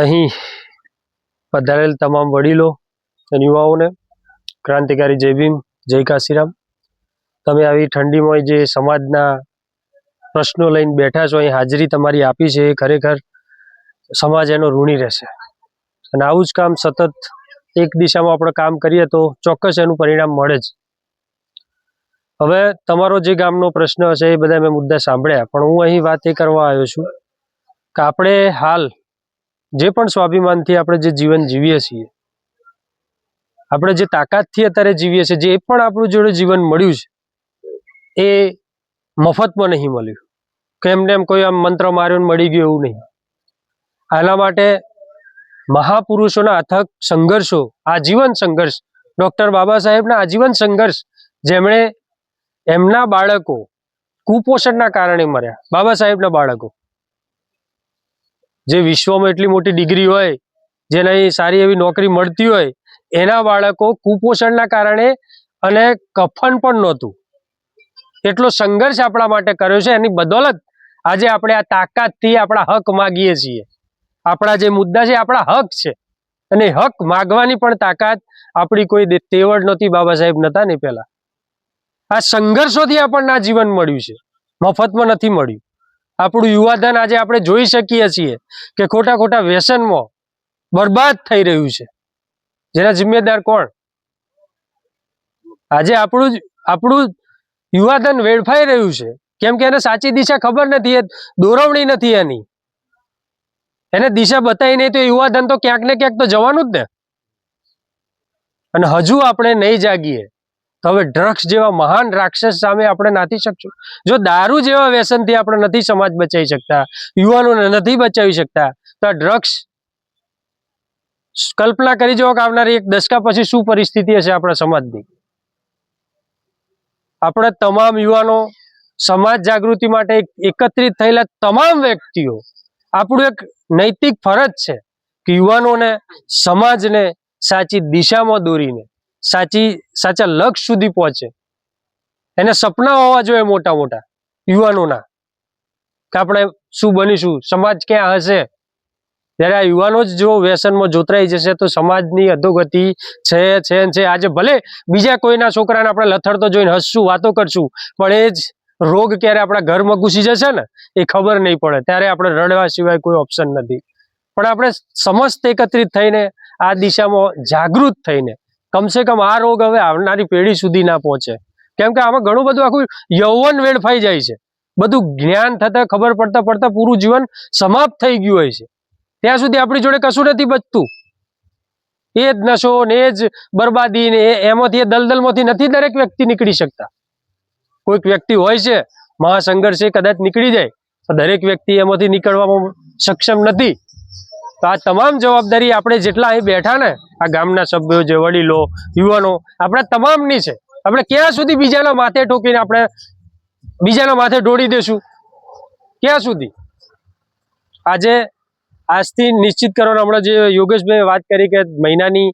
અહીં પધારેલ તમામ વડીલો અને યુવાઓને, ક્રાંતિકારી જય ભીમ, જય કાશીરામ. તમે આવી ઠંડીમાં જે સમાજના પ્રશ્નો લઈને બેઠા છો અહીં હાજરી તમારી આપી છે, એ ખરેખર સમાજ એનો ઋણી રહેશે. અને આવું જ કામ સતત એક દિશામાં આપણે કામ કરીએ તો ચોક્કસ એનું પરિણામ મળે જ. હવે તમારો જે ગામનો પ્રશ્ન હશે, એ બધા મેં મુદ્દા સાંભળ્યા, પણ હું અહીં વાત એ કરવા આવ્યો છું કે આપણે હાલ જે પણ સ્વાભિમાનથી આપણે જે જીવન જીવીએ છીએ, આપણે જે તાકાતથી અત્યારે જીવીએ છીએ, જે પણ આપણું જોડે જીવન મળ્યું છે, એ મફતમાં નહીં મળ્યું. કે એમને એમ કોઈ આમ મંત્ર માર્યો મળી ગયું એવું નહીં. આના માટે મહાપુરુષોના અથક સંઘર્ષો, આજીવન સંઘર્ષ, ડોક્ટર બાબા સાહેબના આજીવન સંઘર્ષ, જેમણે એમના બાળકો કુપોષણના કારણે મર્યા, બાબા સાહેબના બાળકો. જે વિશ્વમાં એટલી મોટી ડિગ્રી હોય જેને સારી એવી નોકરી મળતી હોય, એના બાળકો કુપોષણના કારણે અને કફન પણ નહોતું. એટલો સંઘર્ષ આપણા માટે કર્યો છે. એની બદોલત આજે આપણે આ તાકાતથી આપણા હક માગીએ છીએ. આપણા જે મુદ્દા છે આપણા હક છે. અને હક માગવાની પણ તાકાત આપણી કોઈ તેવડ નહોતી બાબા સાહેબ નતા ને પહેલા. આ સંઘર્ષોથી આપણને આ જીવન મળ્યું છે. મફતમાં નથી મળ્યું. આપણું યુવાધન આજે આપણે જોઈ શકીએ છીએ કે ખોટા ખોટા વ્યસનમાં બરબાદ થઈ રહ્યું છે. જેના જિમ્મેદાર કોણ? આજે આપણું આપણું યુવાધન વેડફાઈ રહ્યું છે. કેમ કે એને સાચી દિશા ખબર નથી, એ દોરવણી નથી એની. એને દિશા બતાવી નહીં તો યુવાધન તો ક્યાંક ને ક્યાંક તો જવાનું જ ને. અને હજુ આપણે નહીં જાગીએ. તો હવે ડ્રગ્સ જેવા મહાન રાક્ષસ સામે આપણે નાથી શકશું. જો દારૂ જેવા વ્યસનથી આપણે નથી સમાજ બચાવી શકતા, યુવાનોને નથી બચાવી શકતા, તો ડ્રગ્સ કલ્પના કરી જુઓ કે આવનારી એક દશકા પછી શું પરિસ્થિતિ હશે આપણા સમાજની. આપણે તમામ યુવાનો સમાજ જાગૃતિ માટે એકત્રિત થયેલા તમામ વ્યક્તિઓ, આપણું એક નૈતિક ફરજ છે કે યુવાનોને સમાજને સાચી દિશામાં દોરીને સાચી, સાચા લક્ષ સુધી પહોંચે. એને સપના હોવા જોઈએ મોટા મોટા યુવાનોના. કે આપણે શું બનીશું? સમાજ ક્યાં હશે? જ્યારે આ યુવાનો જ જો વ્યસનમાં જોતરાઈ જશે તો સમાજની અધોગતિ છે છે છે. આજે ભલે બીજા કોઈના છોકરાને આપણે લથડતો જોઈને હસશું, વાતો કરશું, પણ એ જ રોગ ક્યારે આપણા ઘરમાં ઘૂસી જશે ને, એ ખબર નહીં પડે. ત્યારે આપણે રડવા સિવાય કોઈ ઓપ્શન નથી. પણ આપણે સમસ્ત એકત્રિત થઈને આ દિશામાં જાગૃત થઈને કમસે કમ આ રોગ હવે આવનારી પેઢી સુધી ના પહોંચે. કેમ કે આમાં ઘણું બધું આખું યૌવન વેડફાઈ જાય છે. બધું જ્ઞાન થતા ખબર પડતા પડતા પૂરું જીવન સમાપ્ત થઈ ગયું હોય છે. ત્યાં સુધી આપણી જોડે કશું નથી બચતું. એ જ નશો ને એ જ બરબાદી ને એમાંથી એ દલદલમાંથી નથી દરેક વ્યક્તિ નીકળી શકતા. કોઈક વ્યક્તિ હોય છે, મહાસંઘર્ષે કદાચ નીકળી જાય તો દરેક વ્યક્તિ એમાંથી નીકળવામાં સક્ષમ નથી. તો આ તમામ જવાબદારી આપણે જેટલા અહીં બેઠા ને, આ ગામના સભ્યો જે વડીલો, યુવાનો, આપણા તમામની છે. આપણે ક્યાં સુધી બીજાના માથે ઠોકીને આપણે બીજાના માથે ઢોળી દેશું? ક્યાં સુધી? આજે આજથી નિશ્ચિત કરવાનું હમણાં જે યોગેશભાઈ વાત કરી કે મહિનાની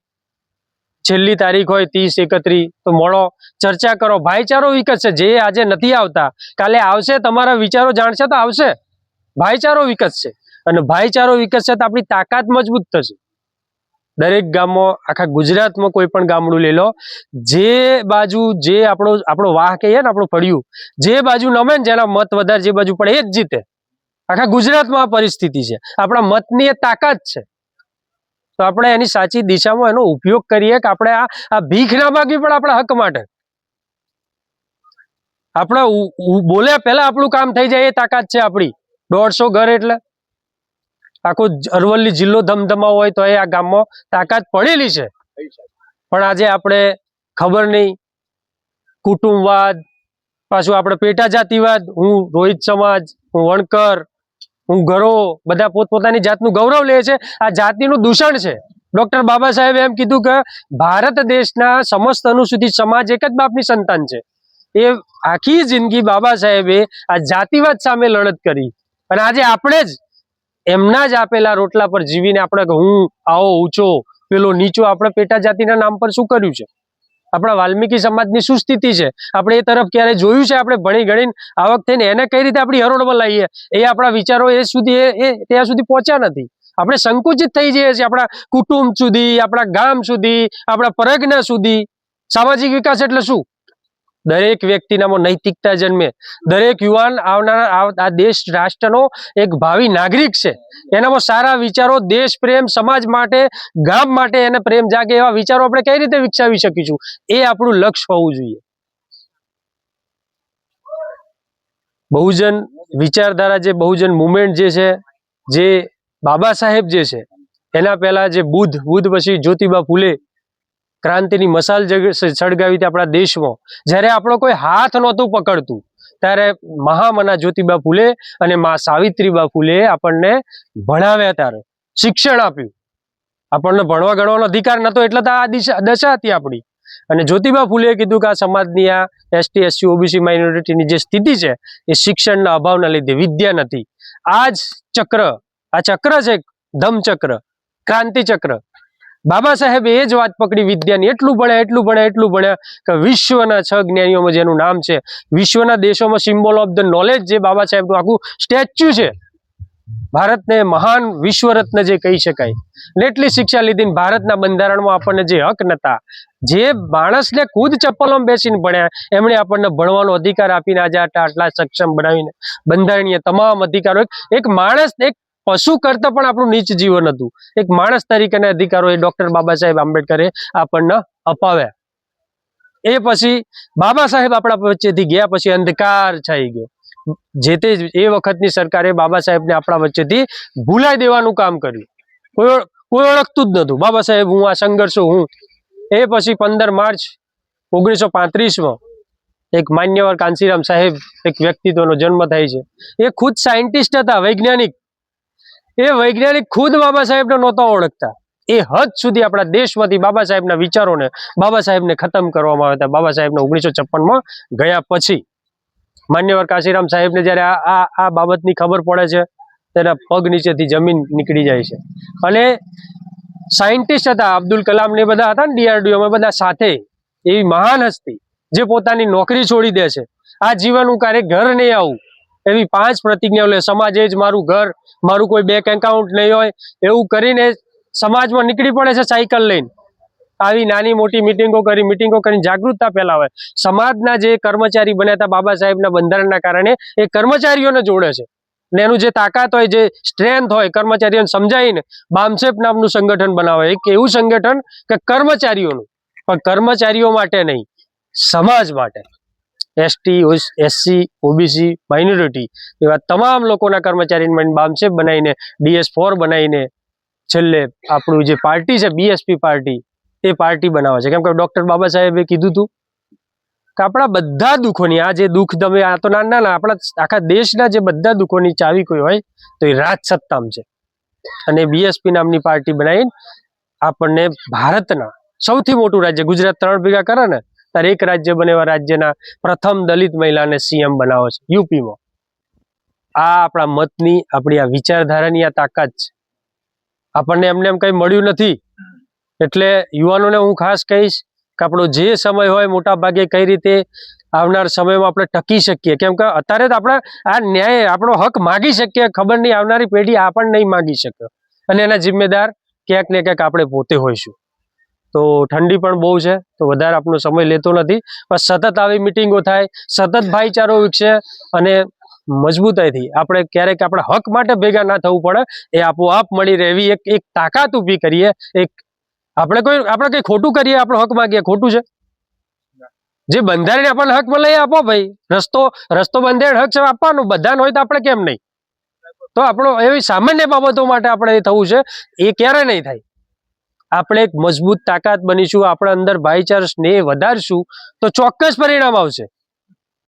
છેલ્લી તારીખ હોય ત્રીસ એકત્રીસ તો મળો, ચર્ચા કરો. ભાઈચારો વિકસશે જે આજે નથી આવતા. કાલે આવશે, તમારા વિચારો જાણશે તો આવશે. ભાઈચારો વિકસશે અને ભાઈચારો વિકસશે તો આપણી તાકાત મજબૂત થશે. દરેક ગામમાં, આખા ગુજરાતમાં કોઈ પણ ગામડું લઈ લો, જે બાજુ જે આપણો આપણો વાહ કહીએ ને, આપણું પડ્યું જે બાજુ નમે ને, જેના મત વધારે, જે બાજુ પડે એ જ જીતે. આખા ગુજરાતમાં આ પરિસ્થિતિ છે. આપણા મતની એ તાકાત છે. તો આપણે એની સાચી દિશામાં એનો ઉપયોગ કરીએ કે આપણે આ આ ભીખ ના માગવી પણ આપણા હક માટે. આપણે બોલ્યા પહેલા આપણું કામ થઈ જાય એ તાકાત છે આપણી. દોઢસો ઘર એટલે. આખો અરવલ્લી જિલ્લો ધમધમા હોય તો એ આ ગામમાં તાકાત પડેલી છે. પણ આજે આપણે ખબર નહીં. કુટુંબવાદ પાછું આપણે પેટા જાતિવાદ હું રોહિત સમાજ હું વણકર હું ઘરો બધા પોતપોતાની જાતનું ગૌરવ લે છે. આ જાતિનું દૂષણ છે. ડોક્ટર બાબા સાહેબે એમ કીધું કે ભારત દેશના સમસ્ત અનુસૂચિત સમાજ એક જ બાપની સંતાન છે. એ આખી જિંદગી બાબા સાહેબે આ જાતિવાદ સામે લડત કરી. અને આજે આપણે જ એમના જ આપેલા રોટલા પર જીવીને આપણે હું આવો, ઊંચો, પેલો નીચો આપણે પેટા જાતિના નામ પર શું કર્યું છે? આપણા વાલ્મીકી સમાજની શું સ્થિતિ છે? આપણે એ તરફ ક્યારે જોયું છે? આપણે ભણી ગણીને આવક થઈને એને કઈ રીતે આપણી હરોળમાં લાવીએ એ આપણા વિચારો એ સુધી એ- એ ત્યાં સુધી પહોંચ્યા નથી. આપણે સંકુચિત થઈ જઈએ છીએ આપણા કુટુંબ સુધી, આપણા ગામ સુધી, આપણા પરગના સુધી. સામાજિક વિકાસ એટલે શું? દરેક વ્યક્તિનામાં નૈતિકતા જન્મે. દરેક યુવાન આવનારા આ દેશ રાષ્ટ્રનો એક ભાવિ નાગરિક છે. એનામાં સારા વિચારો દેશ, પ્રેમ, સમાજ માટે, ગામ માટે એને પ્રેમ જાગે એવા વિચારો આપણે કઈ રીતે વિકસાવી શકીશું? એ આપણું લક્ષ્ય હોવું જોઈએ. બહુજન વિચારધારા જે, બહુજન મુવમેન્ટ જે છે, જે બાબા સાહેબ જે છે, એના પહેલા જે બુદ્ધ બુદ્ધ પછી જ્યોતિબા ફૂલે ક્રાંતિની મસાલ સળગાવી હતી આપણા દેશમાં. જ્યારે આપણો કોઈ હાથ નહોતું પકડતું, ત્યારે મહામના જ્યોતિબા ફૂલે અને મા સાવિત્રીબા ફૂલે આપણને ભણાવ્યા ત્યારે શિક્ષણ આપ્યું. આપણને ભણવા ગણવાનો અધિકાર નહોતો, એટલે તો આ દિશા, દશા હતી આપણી. અને જ્યોતિબા ફૂલે કીધું કે આ સમાજની આ એસટી, એસસી, ઓબીસી માઇનોરિટીની જે સ્થિતિ છે, એ શિક્ષણના અભાવના લીધે વિદ્યા નથી. આ જ ચક્ર, આ ચક્ર છે ધમચક્ર ક્રાંતિ ચક્ર બાબા સાહેબે એ જ વાત પકડી, વિદ્યાની એટલું ભણ્યા એટલું ભણ્યા એટલું ભણ્યા કે વિશ્વના છ જ્ઞાનીઓમાં જેનું નામ છે, વિશ્વના દેશોમાં સિમ્બોલ ઓફ ધ નોલેજ જે બાબા સાહેબનું આખું સ્ટેચ્યુ છે. ભારતને મહાન વિશ્વરત્ન જે કહી શકાય. ને એટલી શિક્ષા લીધી ભારતના બંધારણમાં આપણને જે હક નતા, જે માણસને ખુદ ચપ્પલોમાં બેસીને ભણ્યા, એમણે આપણને ભણવાનો અધિકાર આપીને આજે આટલા આટલા સક્ષમ બનાવીને બંધારણીય તમામ અધિકારો એક માણસ, એક પશુ કરતા પણ આપણું નીચ જીવન હતું. એક માણસ તરીકેના અધિકારો એ ડોક્ટર બાબા સાહેબ આંબેડકરે આપણને અપાવ્યા. એ પછી બાબા સાહેબ આપણા વચ્ચેથી ગયા પછી અંધકાર છાઈ ગયો. જે તે એ વખતની સરકારે બાબા સાહેબને આપણા વચ્ચેથી ભૂલાઈ દેવાનું કામ કર્યું. કોઈ કોઈ ઓળખતું જ નતું બાબા સાહેબ, હું આ સંઘર્ષો, હું. એ પછી પંદર માર્ચ ઓગણીસો પાંત્રીસમાં એક માન્યવર કાંસીરામ સાહેબ, એક વ્યક્તિત્વનો જન્મ થાય છે. એ ખુદ સાયન્ટિસ્ટ હતા, વૈજ્ઞાનિક. એ વૈજ્ઞાનિક ખુદ બાબા સાહેબને નહોતા ઓળખતા. એ હદ સુધી આપણા દેશમાંથી બાબા સાહેબના વિચારોને બાબા સાહેબને ખતમ કરવામાં આવ્યા હતા. બાબા સાહેબને ઓગણીસો છપ્પનમાં ગયા પછી. માન્યવર કાશીરામ સાહેબને જ્યારે આ આ બાબતની ખબર પડે છે, તેના પગ નીચેથી જમીન નીકળી જાય છે. અને સાયન્ટિસ્ટ હતા, અબ્દુલ કલામ ને બધા હતા ને ડીઆરડીઓ બધા સાથે એવી મહાન હસ્તી, જે પોતાની નોકરી છોડી દે છે. આ જીવન હું ક્યારેક ઘર નહીં આવું. એવી પાંચ પ્રતિજ્ઞાઓ લે, સમાજ જ મારું ઘર, મારું કોઈ બેંક એકાઉન્ટ નહીં હોય, એવું કરીને સમાજમાં નીકળી પડે છે સાયકલ લઈને. આવી નાની મોટી મિટિંગો કરી મિટિંગો કરીને જાગૃતતા ફેલાવે. સમાજના જે કર્મચારી બન્યા હતા બાબા સાહેબના બંધારણના કારણે, એ કર્મચારીઓને જોડે છે. ને એનું જે તાકાત હોય, જે સ્ટ્રેન્થ હોય કર્મચારીઓને સમજાવીને બામસેપ નામનું સંગઠન બનાવે. એક એવું સંગઠન કે કર્મચારીઓનું. પણ કર્મચારીઓ માટે નહીં, સમાજ માટે. એસટી એસસી, ઓબીસી, માઇનોરિટી એવા તમામ લોકોના કર્મચારીને બામસેપ બનાવીને ડીએસ ફોર બનાવીને છેલ્લે આપણું જે પાર્ટી છે બીએસપી પાર્ટી એ પાર્ટી બનાવે છે. કેમ કે ડૉક્ટર બાબા સાહેબે કીધું હતું કે આપણા બધા દુઃખોની, આ જે દુઃખ તમે, આ તો ના ના આપણા આખા દેશના જે બધા દુઃખોની ચાવી કોઈ હોય તો એ રાજ સત્તામ છે. અને બીએસપી નામની પાર્ટી બનાવીને આપણને ભારતના સૌથી મોટું રાજ્ય ગુજરાત ત્રણ ભેગા કરે ને એક રાજ્ય બને એવા રાજ્યના પ્રથમ દલિત મહિલાને સીએમ બનાવો છે, યુપીમાં. આ આપણા મતની આપણી આ વિચારધારાની આ તાકાત છે. આપણને એમને એમ કંઈ મળ્યું નથી. એટલે યુવાનોને હું ખાસ કહીશ કે આપણો જે સમય હોય મોટા ભાગે કઈ રીતે આવનાર સમયમાં આપણે ટકી શકીએ. કેમ કે અત્યારે તો આપણે આ ન્યાય, આપણો હક માગી શકીએ, ખબર નહીં આવનારી પેઢી આ પણ નહીં માગી શકે. અને એના જિમ્મેદાર ક્યાંક ને ક્યાંક આપણે પોતે હોઈશું. તો ઠંડી પણ બહુ છે, તો વધારે આપણો સમય લેતો નથી. પણ સતત આવી મિટિંગો થાય, સતત ભાઈચારો વિકસે અને મજબૂતાઈથી આપણે ક્યારેક આપણા હક માટે ભેગા ના થવું પડે, એ આપોઆપ મળી રહેવી એક એક તાકાત ઊભી કરીએ, એક આપણે કોઈ, આપણે કંઈ ખોટું કરીએ, આપણો હક માગીએ, ખોટું છે? જે બંધારણ આપણને હક મળે આપો ભાઈ. રસ્તો રસ્તો બંધારણ હક છે આપવાનું. બધાને હોય તો આપણે કેમ નહીં? તો આપણો એવી સામાન્ય બાબતો માટે આપણે એ થવું છે, એ ક્યારે નહીં થાય. આપણે એક મજબૂત તાકાત બનીશું આપણા અંદર ભાઈચારો સ્નેહ વધારશું તો ચોક્કસ પરિણામ આવશે.